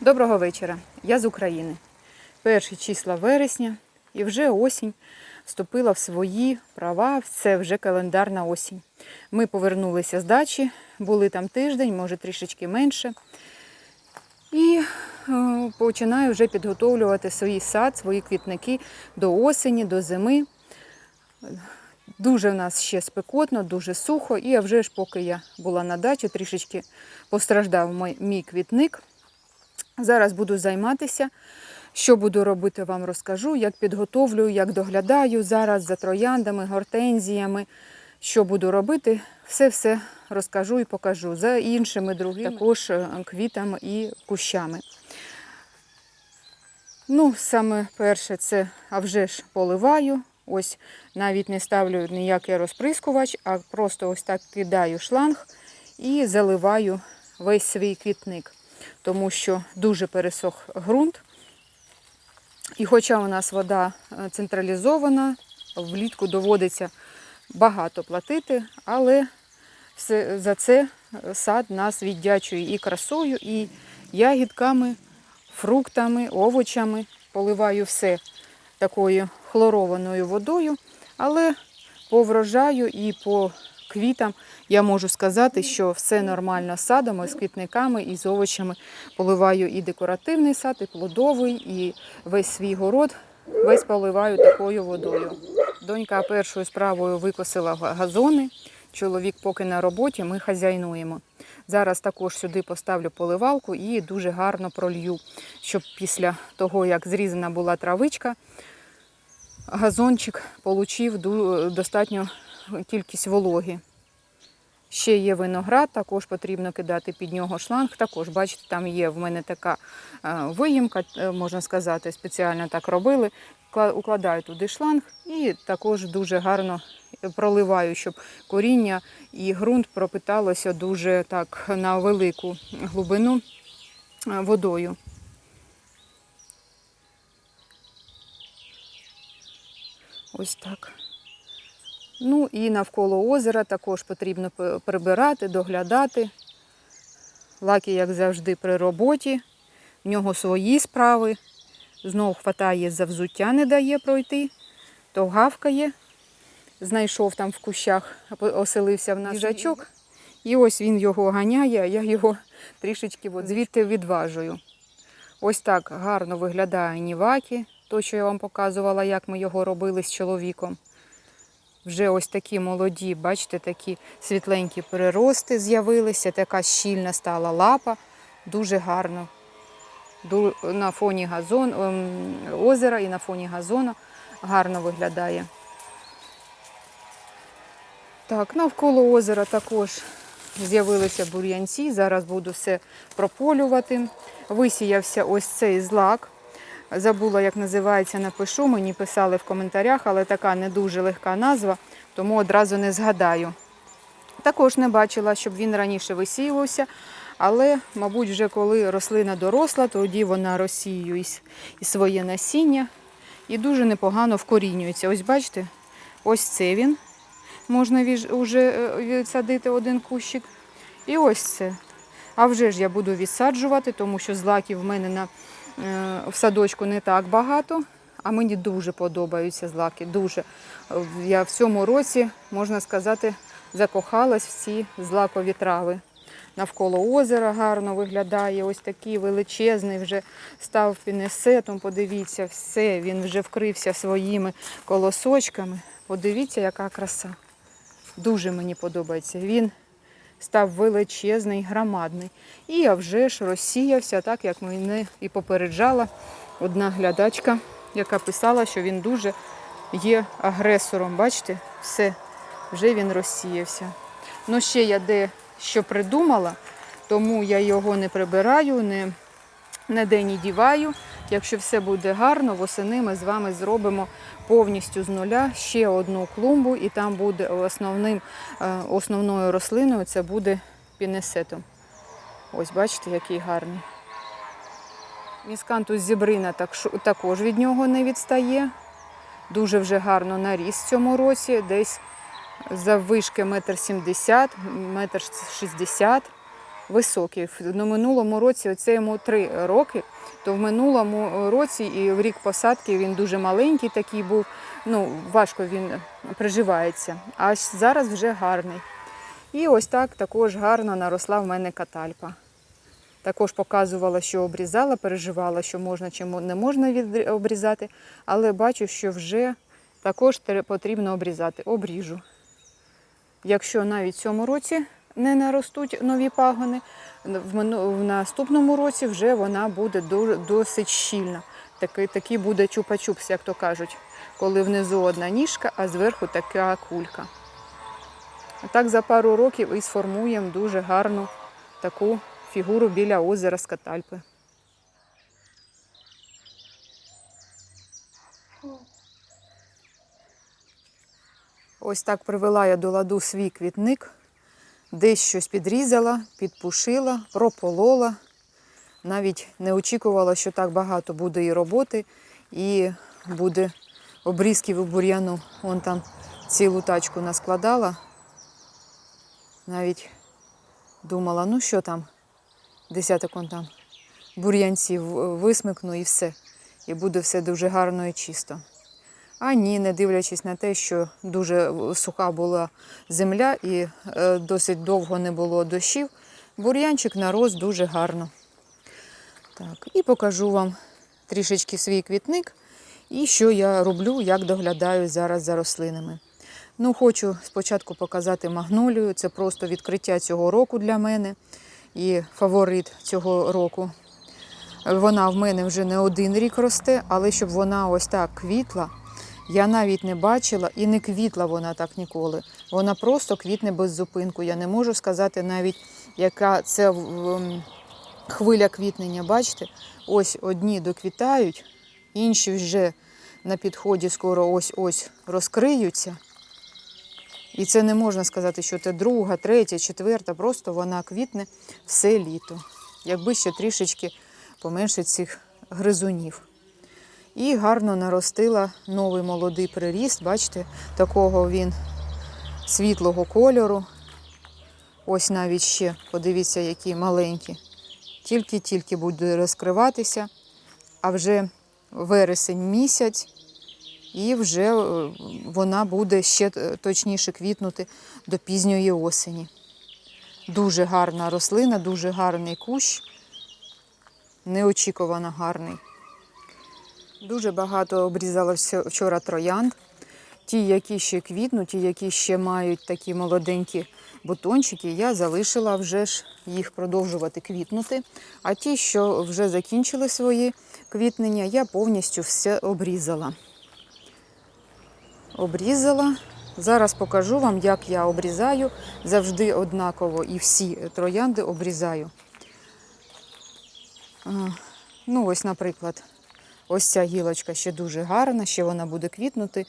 Доброго вечора. Я з України. Перші числа вересня і вже осінь вступила в свої права. Це вже календарна осінь. Ми повернулися з дачі, були там тиждень, може трішечки менше. І е, починаю вже підготовлювати свій сад, свої квітники до осені, до зими. Дуже в нас ще спекотно, дуже сухо. І а вже ж, поки я була на дачі, трішечки постраждав мій, мій квітник. Зараз буду займатися. Що буду робити, вам розкажу, як підготовлюю, як доглядаю зараз за трояндами, гортензіями. Що буду робити, все-все розкажу і покажу. За іншими другими також е, квітами і кущами. Ну, саме перше, це а вже ж поливаю. Ось навіть не ставлю ніякий розприскувач, а просто ось так кидаю шланг і заливаю весь свій квітник, тому що дуже пересох ґрунт. І хоча у нас вода е, централізована, влітку доводиться багато платити, але все, за це сад нас віддячує і красою, і ягідками, фруктами, овочами. Поливаю все такою хлорованою водою, але по врожаю і по квітам я можу сказати, що все нормально з садом, і з квітниками, і з овочами. Поливаю і декоративний сад, і плодовий, і весь свій город, весь поливаю такою водою. Донька першою справою викосила газони. Чоловік поки на роботі, ми хазяйнуємо. Зараз також сюди поставлю поливалку і дуже гарно пролью, щоб після того, як зрізана була травичка, газончик отримав достатню кількість вологи. Ще є виноград, також потрібно кидати під нього шланг. Також, бачите, там є в мене така е, виїмка, е, можна сказати, спеціально так робили. Укладаю туди шланг і також дуже гарно проливаю, щоб коріння і ґрунт пропиталося дуже так на велику глибину е, водою. Ось так. Ну і навколо озера також потрібно прибирати, доглядати. Лакі, як завжди, при роботі. В нього свої справи. Знов хватає за взуття, не дає пройти, то гавкає. Знайшов там в кущах, оселився в нас їжачок. І ось він його ганяє, а я його трішечки от звідти відважую. Ось так гарно виглядає Нівакі, то, що я вам показувала, як ми його робили з чоловіком. Вже ось такі молоді, бачите, такі світленькі перерости з'явилися, така щільна стала лапа. Дуже гарно. На фоні газон, ем, озера і на фоні газону гарно виглядає. Так, навколо озера також з'явилися бур'янці. Зараз буду все прополювати. Висіявся ось цей злак. Забула, як називається, напишу. Мені писали в коментарях, але така не дуже легка назва, тому одразу не згадаю. Також не бачила, щоб він раніше висіювався, але, мабуть, вже коли рослина доросла, тоді вона розсіює і, своє насіння і дуже непогано вкорінюється. Ось бачите, ось це він. Можна вже відсадити один кущик. І ось це. А вже ж я буду відсаджувати, тому що злаків в мене на, е, в садочку не так багато. А мені дуже подобаються злаки. Дуже. Е, Я в цьому році, можна сказати, закохалась в ці злакові трави. Навколо озера гарно виглядає. Ось такий величезний вже став пінесетом. Подивіться, все, він вже вкрився своїми колосочками. Подивіться, яка краса. Дуже мені подобається. Він став величезний, громадний. І я вже ж розсіявся, так як мене і попереджала одна глядачка, яка писала, що він дуже є агресором. Бачите, все, вже він розсіявся. Ну, ще я де що придумала, тому я його не прибираю, не, не де не діваю. Якщо все буде гарно, восени ми з вами зробимо повністю з нуля ще одну клумбу, і там буде основним, е, основною рослиною це буде пінесетом. Ось бачите, який гарний. Міскантус зібрина також від нього не відстає. Дуже вже гарно наріс в цьому році, десь заввишки метр сімдесят, метр шістдесят. Високий. На минулому році оце йому три роки, то в минулому році і в рік посадки він дуже маленький такий був. Ну, важко він приживається. А зараз вже гарний. І ось так також гарно наросла в мене катальпа. Також показувала, що обрізала, переживала, що можна чи не можна обрізати, але бачу, що вже також потрібно обрізати. Обріжу. Якщо навіть в цьому році не наростуть нові пагони, в, наступному році вже вона буде досить щільна. Такий, такий буде чупа-чупс, як то кажуть, коли внизу одна ніжка, а зверху така кулька. Так за пару років і сформуємо дуже гарну таку фігуру біля озера Скатальпи. Ось так привела я до ладу свій квітник, десь щось підрізала, підпушила, прополола. Навіть не очікувала, що так багато буде і роботи, і буде обрізків у бур'яну. Вон там цілу тачку наскладала. Навіть думала, ну що там, десяток он там бур'янців висмикну і все. І буде все дуже гарно і чисто. А ні, не дивлячись на те, що дуже суха була земля і е, досить довго не було дощів, бур'янчик нарос дуже гарно. Так, і покажу вам трішечки свій квітник і що я роблю, як доглядаю зараз за рослинами. Ну, хочу спочатку показати магнолію. Це просто відкриття цього року для мене і фаворит цього року. Вона в мене вже не один рік росте, але щоб вона ось так квітла, я навіть не бачила і не квітла вона так ніколи. Вона просто квітне без зупинку. Я не можу сказати навіть, яка це хвиля квітнення. Бачите, ось одні доквітають, інші вже на підході скоро ось-ось розкриються. І це не можна сказати, що це друга, третя, четверта, просто вона квітне все літо. Якби ще трішечки поменше цих гризунів. І гарно наростила новий молодий приріст. Бачите, такого він світлого кольору. Ось навіть ще, подивіться, які маленькі. Тільки-тільки буде розкриватися, а вже вересень місяць, і вже е, вона буде ще е, точніше квітнути до пізньої осені. Дуже гарна рослина, дуже гарний кущ, неочікувано гарний. Дуже багато обрізала вчора троянд. Ті, які ще квітнуть, ті, які ще мають такі молоденькі бутончики, я залишила вже ж їх продовжувати квітнути. А ті, що вже закінчили свої квітнення, я повністю все обрізала. Обрізала. Зараз покажу вам, як я обрізаю. Завжди однаково і всі троянди обрізаю. Ну, ось, наприклад, ось ця гілочка ще дуже гарна, ще вона буде квітнути.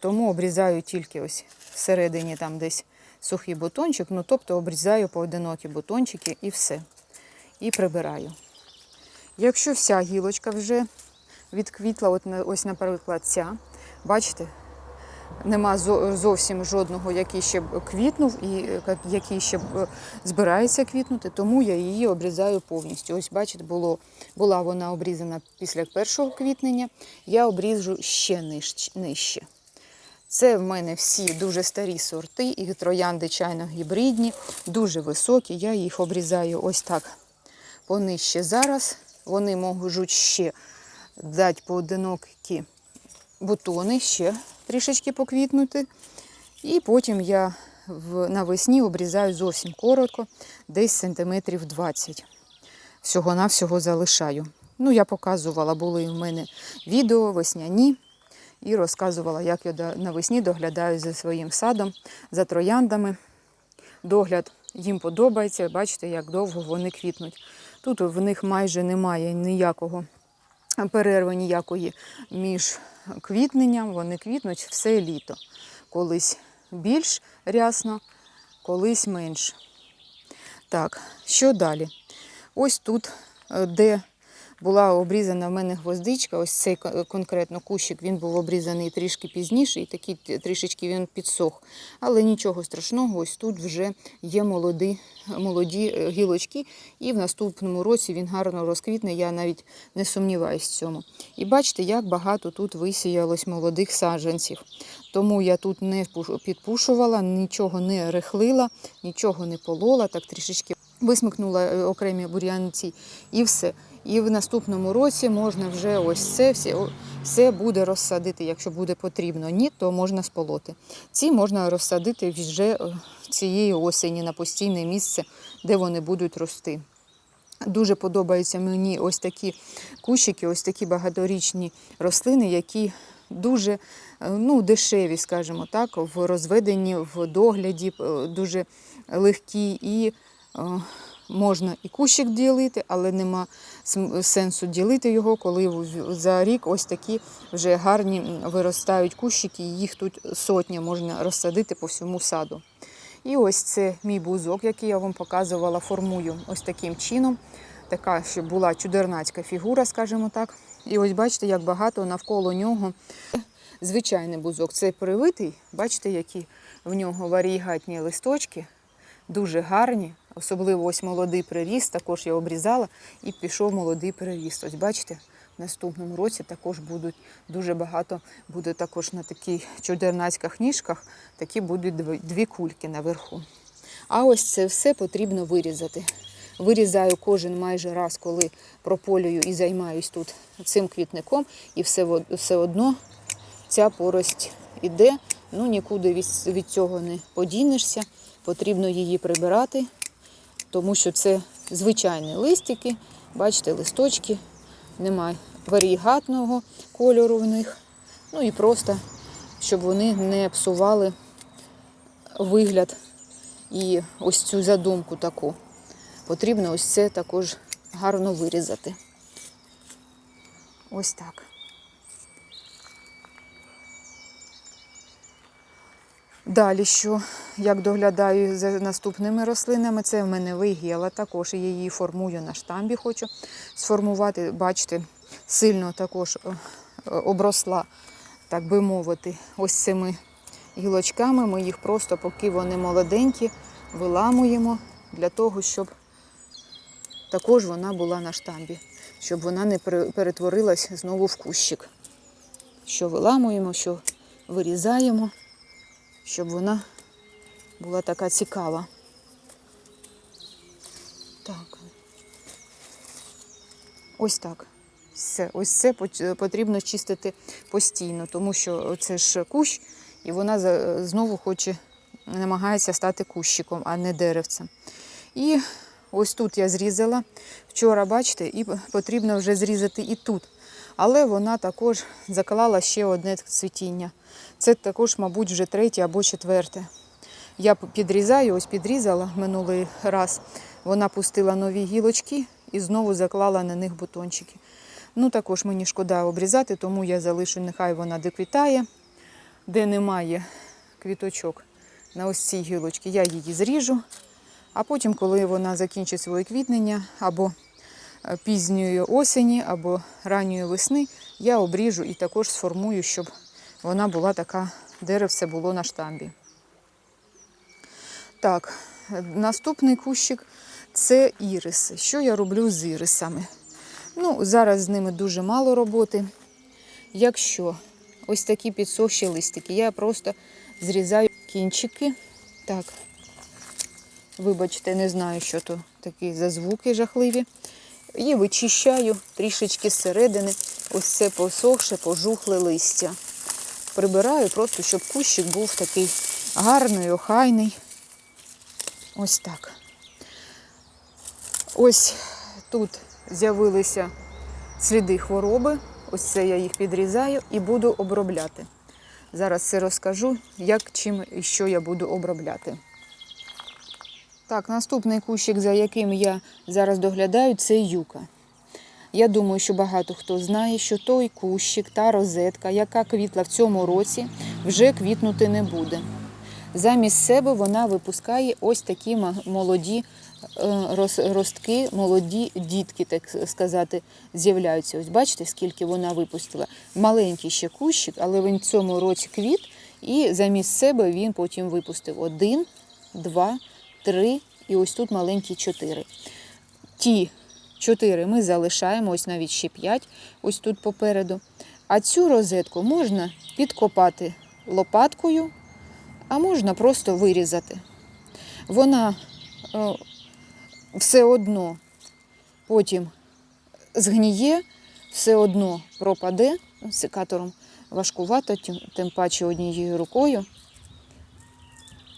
Тому обрізаю тільки ось всередині там десь сухий бутончик, ну тобто обрізаю поодинокі бутончики і все. І прибираю. Якщо вся гілочка вже відквітла, от ось, наприклад, ця, бачите, нема зовсім жодного, який ще квітнув і е, який ще е, збирається квітнути, тому я її обрізаю повністю. Ось, бачите, було, була вона обрізана після першого квітнення, я обріжу ще нижче. Це в мене всі дуже старі сорти, і троянди чайно-гібридні, дуже високі. Я їх обрізаю ось так понижче зараз. Вони можуть ще дати поодинокі бутони, ще трішечки поквітнути. І потім я навесні обрізаю зовсім коротко, десь сантиметрів 20. Всього-навсього залишаю. Ну, я показувала, були в мене відео весняні і розказувала, як я навесні доглядаю за своїм садом, за трояндами. Догляд їм подобається. Бачите, як довго вони квітнуть. Тут в них майже немає ніякого перерви ніякої між квітненням. Вони квітнуть все літо. Колись більш рясно, колись менш. Так, що далі? Ось тут, е, де була обрізана в мене гвоздичка. Ось цей конкретно кущик він був обрізаний трішки пізніше, і такий трішечки він підсох. Але нічого страшного, ось тут вже є молоді, молоді е, гілочки, і в наступному році він гарно розквітне. Я навіть не сумніваюся в цьому. І бачите, як багато тут висіялось молодих саджанців. Тому я тут не підпушувала, нічого не рихлила, нічого не полола, так трішечки висмикнула е, окремі бур'янці і все. І в наступному році можна вже ось це все, все буде розсадити, якщо буде потрібно. Ні, то можна сполоти. Ці можна розсадити вже е, цієї осені на постійне місце, де вони будуть рости. Дуже подобаються мені ось такі кущики, ось такі багаторічні рослини, які дуже е, ну, дешеві, скажімо так, в розведенні, в догляді, дуже легкі і можна і кущик ділити, але нема сенсу ділити його, коли за рік ось такі вже гарні виростають кущики, їх тут сотня можна розсадити по всьому саду. І ось це мій бузок, який я вам показувала, формую ось таким чином. Така, щоб була чудернацька фігура, скажімо так. І ось бачите, як багато навколо нього. Звичайний бузок. Це привитий. Бачите, які в нього варігатні листочки, дуже гарні. Особливо ось молодий приріст, також я обрізала і пішов молодий приріст. Ось бачите, в наступному році також будуть дуже багато, буде також на таких чудернацьких ніжках, такі будуть дві, дві кульки наверху. А ось це все потрібно вирізати. Вирізаю кожен майже раз, коли прополюю і займаюсь тут цим квітником, і все, все одно ця порость іде, ну нікуди від, від цього не подінешся. Потрібно її прибирати, тому що це звичайні листики. Бачите, листочки, немає варігатного кольору в них. Ну і просто, щоб вони не псували вигляд і ось цю задумку таку. Потрібно ось це також гарно вирізати. Ось так. Далі що, як доглядаю за наступними рослинами, це в мене вигіла, також її формую на штамбі, хочу сформувати. Бачите, сильно також е, обросла, так би мовити, ось цими гілочками. Ми їх просто, поки вони молоденькі, виламуємо для того, щоб також вона була на штамбі, щоб вона не пере- перетворилась знову в кущик. Що виламуємо, що вирізаємо щоб вона була така цікава. Так. Ось так. Все. Ось це потрібно чистити постійно, тому що це ж кущ, і вона знову хоче, намагається стати кущиком, а не деревцем. І ось тут я зрізала. Вчора, бачите, і потрібно вже зрізати і тут. Але вона також заклала ще одне цвітіння. Це також, мабуть, вже третє або четверте. Я підрізаю, ось підрізала минулий раз. Вона пустила нові гілочки і знову заклала на них бутончики. Ну, також мені шкода обрізати, тому я залишу, нехай вона доквітає. Де немає квіточок на ось цій гілочці, я її зріжу. А потім, коли вона закінчить своє квітнення або е, пізньої осені, або ранньої весни, я обріжу і також сформую, щоб вона була така, деревце було на штамбі. Так, наступний кущик це іриси. Що я роблю з ірисами? Ну, зараз з ними дуже мало роботи. Якщо ось такі підсохші листики, я просто зрізаю кінчики. Так, вибачте, не знаю, що то такі за звуки жахливі. І вичищаю трішечки зсередини ось це посохше, пожухле листя. Прибираю просто, щоб кущик був такий гарний, охайний. Ось так. Ось тут з'явилися сліди хвороби. Ось це я їх підрізаю і буду обробляти. Зараз це розкажу, як, чим і що я буду обробляти. Так, наступний кущик, за яким я зараз доглядаю, це юка. Я думаю, що багато хто знає, що той кущик, та розетка, яка квітла в цьому році, вже квітнути не буде. Замість себе вона випускає ось такі молоді е, ростки, молоді дітки, так сказати, з'являються. Ось бачите, скільки вона випустила. Маленький ще кущик, але він в цьому році квіт, і замість себе він потім випустив один, два, три, і ось тут маленькі чотири. Ті чотири ми залишаємо, ось навіть ще п'ять, ось тут попереду. А цю розетку можна підкопати лопаткою, а можна просто вирізати. Вона е, все одно потім згніє, все одно пропаде. Секатором важкувато, тим паче однією рукою.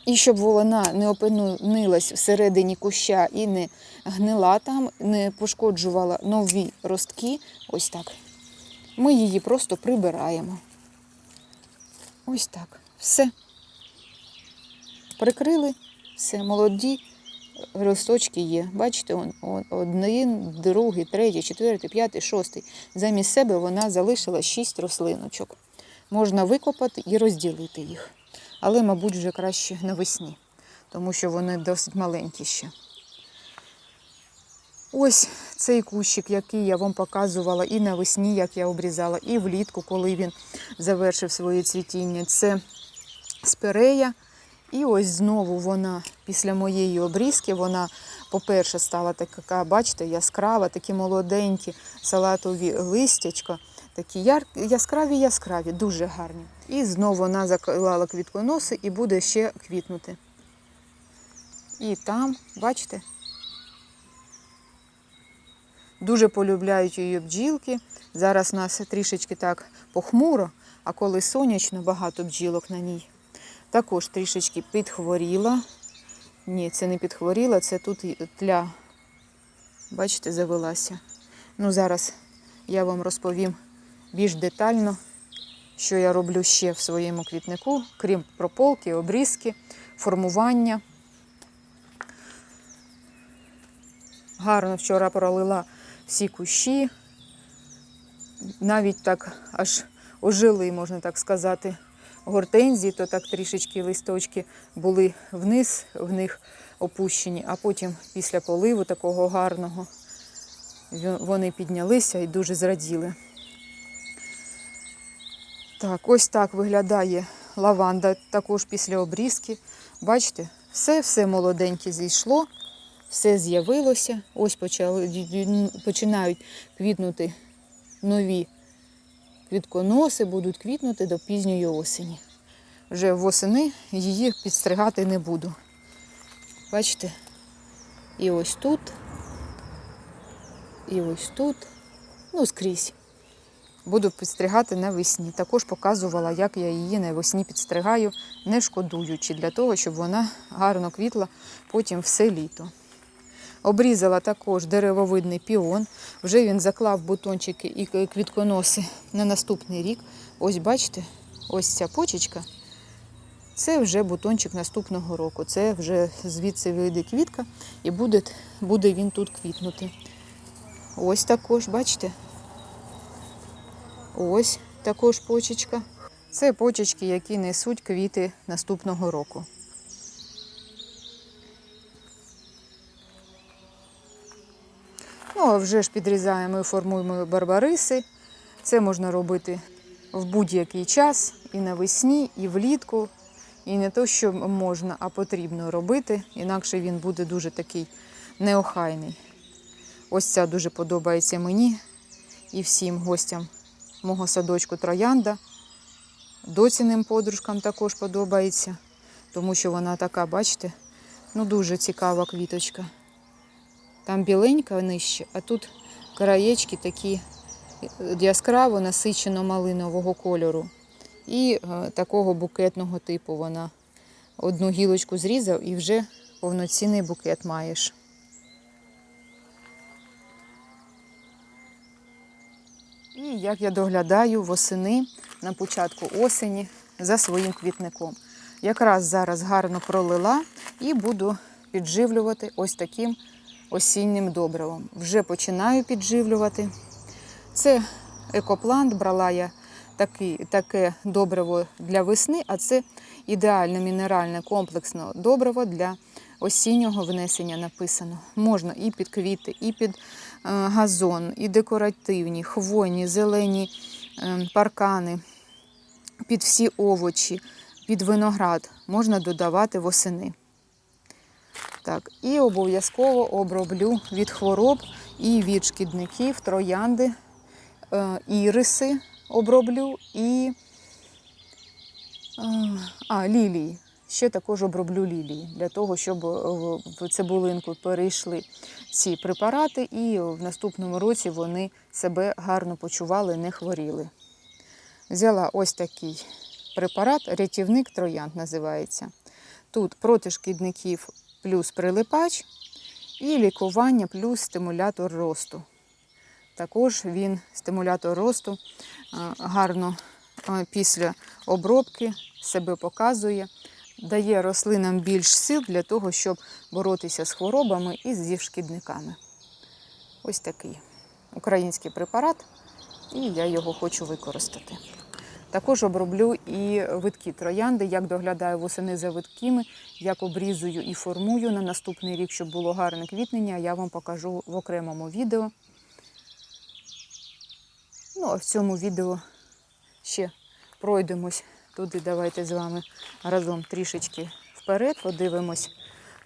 І щоб вона не опинилась всередині куща і не гнила там, не пошкоджувала нові ростки, ось так. Ми її просто прибираємо. Ось так. Все. Прикрили, все, молоді росточки є. Бачите, он, он, один, другий, третій, четвертий, п'ятий, шостий. Замість себе вона залишила шість рослиночок. Можна викопати і розділити їх. Але, мабуть, вже краще навесні, тому що вони досить маленькі ще. Ось цей кущик, який я вам показувала і навесні, як я обрізала, і влітку, коли він завершив своє цвітіння. Це спирея. І ось знову вона після моєї обрізки, вона, по-перше, стала така, бачите, яскрава, такі молоденькі салатові листячка, такі яскраві, яскраві, дуже гарні. І знову вона заклала квітконоси і буде ще квітнути. І там, бачите, дуже полюбляють її бджілки. Зараз у нас трішечки так похмуро, а коли сонячно, багато бджілок на ній. Також трішечки підхворіла. Ні, це не підхворіла, це тут тля. Бачите, завелася. Ну, зараз я вам розповім більш детально, що я роблю ще в своєму квітнику, крім прополки, обрізки, формування. Гарно вчора пролила всі кущі. Навіть так аж ожили, можна так сказати, гортензії, то так трішечки листочки були вниз, в них опущені, а потім після поливу такого гарного вони піднялися і дуже зраділи. Так, ось так виглядає лаванда також після обрізки. Бачите, все-все молоденьке зійшло, все з'явилося. Ось почали, починають квітнути нові квітконоси, будуть квітнути до пізньої осені. Вже восени її підстригати не буду. Бачите? І ось тут, і ось тут, ну скрізь. Буду підстригати навесні. Також показувала, як я її навесні підстригаю, не шкодуючи, для того, щоб вона гарно квітла потім все літо. Обрізала також деревовидний піон. Вже він заклав бутончики і квітконоси на наступний рік. Ось бачите, ось ця почечка. Це вже бутончик наступного року. Це вже звідси вийде квітка і буде, буде він тут квітнути. Ось також, бачите? Ось також почечка. Це почечки, які несуть квіти наступного року. Ну, а вже ж підрізаємо і формуємо барбариси. Це можна робити в будь-який час, і навесні, і влітку. І не то, що можна, а потрібно робити, інакше він буде дуже такий неохайний. Ось ця дуже подобається мені і всім гостям мого садочку троянда. Доціним подружкам також подобається, тому що вона така, бачите, ну дуже цікава квіточка. Там біленька нижче, а тут краєчки такі яскраво насичено малинового кольору. І е, такого букетного типу вона. Одну гілочку зрізав і вже повноцінний букет маєш. Як я доглядаю восени на початку осені за своїм квітником. Якраз зараз гарно пролила і буду підживлювати ось таким осіннім добривом. Вже починаю підживлювати. Це екоплант, брала я такі, таке добриво для весни, а це ідеальне мінеральне комплексне добриво для осіннього внесення написано. Можна і під квіти, і під е, газон, і декоративні, хвойні, зелені е, паркани, під всі овочі, під виноград можна додавати восени. Так, і обов'язково оброблю від хвороб і від шкідників, троянди, е, іриси оброблю і а, лілії. Ще також оброблю лілії для того, щоб е, в цибулинку перейшли ці препарати, і в наступному році вони себе гарно почували, не хворіли. Взяла ось такий препарат, рятівник троянд називається. Тут проти шкідників плюс прилипач і лікування плюс стимулятор росту. Також він, стимулятор росту, гарно після обробки себе показує, дає рослинам більш сил для того, щоб боротися з хворобами і зі шкідниками. Ось такий український препарат, і я його хочу використати. Також оброблю і витки троянди, як доглядаю восени за витками, як обрізую і формую на наступний рік, щоб було гарне квітнення, я вам покажу в окремому відео. Ну, а в цьому відео ще пройдемось туди. Давайте з вами разом трішечки вперед, подивимось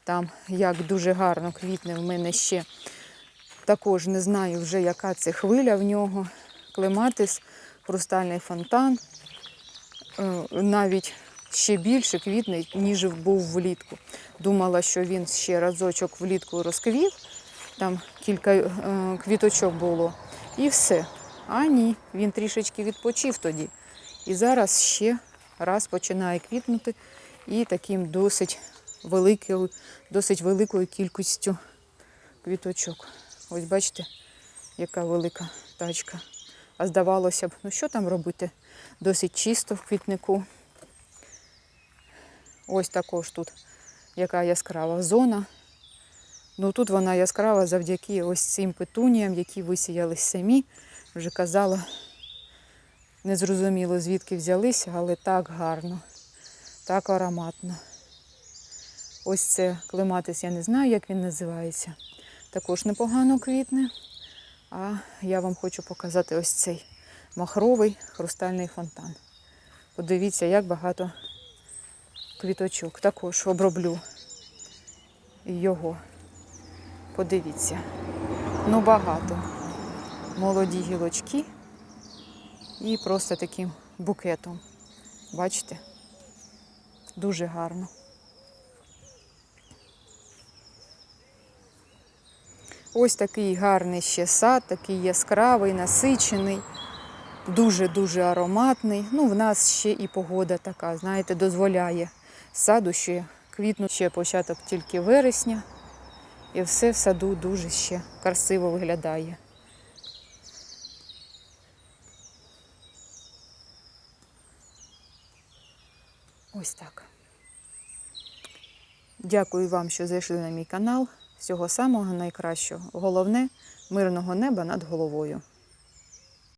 там, як дуже гарно квітне в мене ще. Також не знаю вже, яка це хвиля в нього. Клематис, хрустальний фонтан. Е, Навіть ще більше квітне, ніж був влітку. Думала, що він ще разочок влітку розквів, там кілька е, квіточок було, і все. А ні, він трішечки відпочив тоді. І зараз ще раз починає квітнути і таким досить великою, досить великою кількістю квіточок. Ось бачите, яка велика тачка. А здавалося б, ну що там робити? Досить чисто в квітнику. Ось також тут яка яскрава зона. Ну тут вона яскрава завдяки ось цим петуніям, які висіялись самі. Вже казала, незрозуміло звідки взялися, але так гарно, так ароматно. Ось це клематис, я не знаю, як він називається. Також непогано квітне. А я вам хочу показати ось цей махровий хрустальний фонтан. Подивіться, як багато квіточок. Також оброблю його. Подивіться. Ну, багато. Молоді гілочки і просто таким букетом. Бачите? Дуже гарно. Ось такий гарний ще сад, такий яскравий, насичений, дуже-дуже ароматний. Ну, в нас ще і погода така, знаєте, дозволяє саду ще квітнуть ще початок тільки вересня. І все в саду дуже ще красиво виглядає. Ось так. Дякую вам, що зайшли на мій канал. Всього самого найкращого. Головне мирного неба над головою.